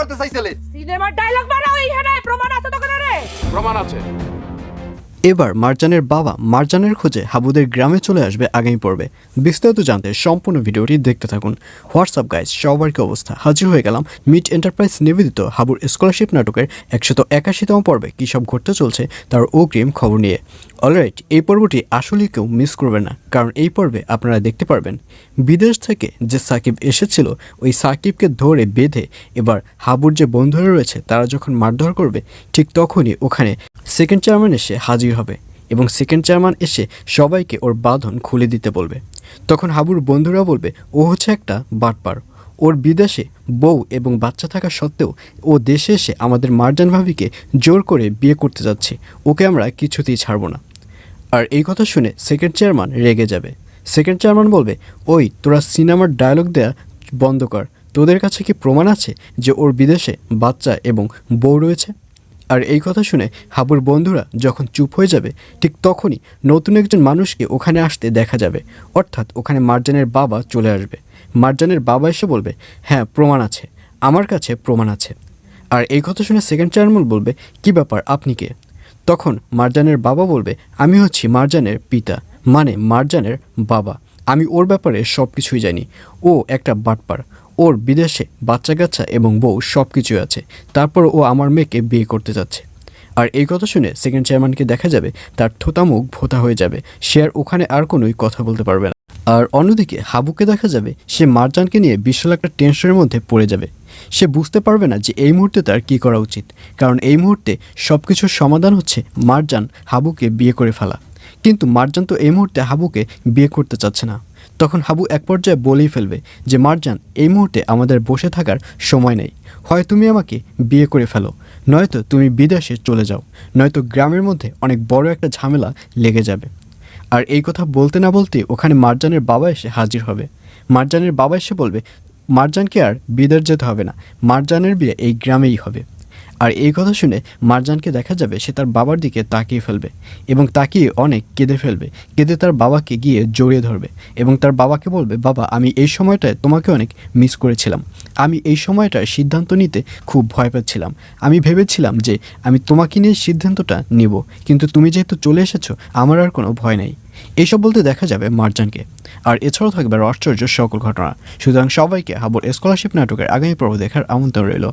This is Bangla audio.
করতে চাইছিলে? সিনেমার ডায়লগ মারা ওইখানে প্রমাণ আছে তোকে রে প্রমাণ আছে। এবার মারজানের বাবা মারজানের খোঁজে হাবুদের গ্রামে চলে আসবে আগামী পর্বে। বিস্তারিত জানতে সম্পূর্ণ ভিডিওটি দেখতে থাকুন। হোয়াটসঅ্যাপ গাইজ সবার কি অবস্থা? হাজির হয়ে গেলাম মিট এন্টারপ্রাইজ নিবেদিত হাবুর স্কলারশিপ নাটকের একশত একাশিতম পর্বে। কী সব ঘটতে চলছে তার অগ্রিম খবর নিয়ে। অলরাইট এই পর্বটি আসলে কেউ মিস করবে না, কারণ এই পর্বে আপনারা দেখতে পারবেন, বিদেশ থেকে যে সাকিব এসেছিল, ওই সাকিবকে ধরে বেঁধে এবার হাবুর যে বন্ধুরা রয়েছে, তারা যখন মারধর করবে, ঠিক তখনই ওখানে সেকেন্ড চেয়ারম্যান এসে হাজির হবে এবং সেকেন্ড চেয়ারম্যান এসে সবাইকে ওর বাঁধন খুলে দিতে বলবে। তখন হাবুর বন্ধুরা বলবে, ও হচ্ছে একটা বাটপার। ওর বিদেশে বউ এবং বাচ্চা থাকা সত্ত্বেও ও দেশে এসে আমাদের মার্জান ভাবিকে জোর করে বিয়ে করতে যাচ্ছে। ওকে আমরা কিছুতেই ছাড়বো না। আর এই কথা শুনে সেকেন্ড চেয়ারম্যান রেগে যাবে। সেকেন্ড চেয়ারম্যান বলবে, ওই, তোরা সিনেমার ডায়লগ দেয়া বন্ধ কর। তোদের কাছে কি প্রমাণ আছে যে ওর বিদেশে বাচ্চা এবং বউ রয়েছে? আর এই কথা শুনে হাবুর বন্ধুরা যখন চুপ হয়ে যাবে, ঠিক তখনই নতুন একজন মানুষকে ওখানে আসতে দেখা যাবে। অর্থাৎ ওখানে মার্জানের বাবা চলে আসবে। মার্জানের বাবা এসে বলবে হ্যাঁ প্রমাণ আছে। আমার কাছে প্রমাণ আছে। আর এই কথা শুনে সেকেন্ড চেয়ারম্যান বলবে, কি ব্যাপার? আপনি কে? তখন মারজানের বাবা বলবে, আমি হচ্ছি মারজানের পিতা। মানে মারজানের বাবা। আমি ওর ব্যাপারে সব কিছুই জানি। ও একটা বাটপার। ওর বিদেশে বাচ্চা কাচ্চা এবং বউ সব কিছুই আছে। তারপর ও আমার মেয়েকে বিয়ে করতে যাচ্ছে। আর এই কথা শুনে সেকেন্ড চেয়ারম্যানকে দেখা যাবে, তার থোতামুখ ভোতা হয়ে যাবে। সে আর ওখানে আর কোনোই কথা বলতে পারবে না। আর অন্যদিকে হাবুকে দেখা যাবে, সে মারজানকে নিয়ে বিশাল একটা টেনশনের মধ্যে পড়ে যাবে। সে বুঝতে পারবে না যে এই মুহূর্তে তার কী করা উচিত, কারণ এই মুহূর্তে সব কিছুর সমাধান হচ্ছে মারজান হাবুকে বিয়ে করে ফেলা। কিন্তু মারজান তো এই মুহূর্তে হাবুকে বিয়ে করতে চাচ্ছে না। তখন হাবু এক পর্যায়ে বলেই ফেলবে যে, মারজান, এই মুহূর্তে আমাদের বসে থাকার সময় নেই। হয় তুমি আমাকে বিয়ে করে ফেলো, নয়তো তুমি বিদেশে চলে যাও। নয়তো গ্রামের মধ্যে অনেক বড় একটা ঝামেলা লেগে যাবে। আর এই কথা বলতে না বলতে ওখানে মারজানের বাবা এসে হাজির হবে। মারজানের বাবা এসে বলবে, মারজানকে আর বিদেশ যেতে হবে না, মারজানের বিয়ে এই গ্রামেই হবে। আর এই কথা শুনে মারজানকে দেখা যাবে সে তার বাবার দিকে তাকিয়ে ফেলবে এবং তাকিয়ে অনেক কেঁদে ফেলবে। কেঁদে তার বাবাকে গিয়ে জড়িয়ে ধরবে এবং তার বাবাকে বলবে, বাবা, আমি এই সময়টায় তোমাকে অনেক মিস করেছিলাম। আমি এই সময়টার সিদ্ধান্ত নিতে খুব ভয় পাচ্ছিলাম আমি ভেবেছিলাম যে আমি তোমাকে নিয়ে সিদ্ধান্তটা নিব, কিন্তু তুমি যেহেতু চলে এসেছ, আমার আর কোনো ভয় নেই। এইসব বলতে দেখা যাবে মার্জানকে। আর এছাড়াও থাকবে আশ্চর্য সকল ঘটনা। সুতরাং সবাইকে হাবুর স্কলারশিপ নাটকের আগামী পর্ব দেখার আমন্ত্রণ রইল।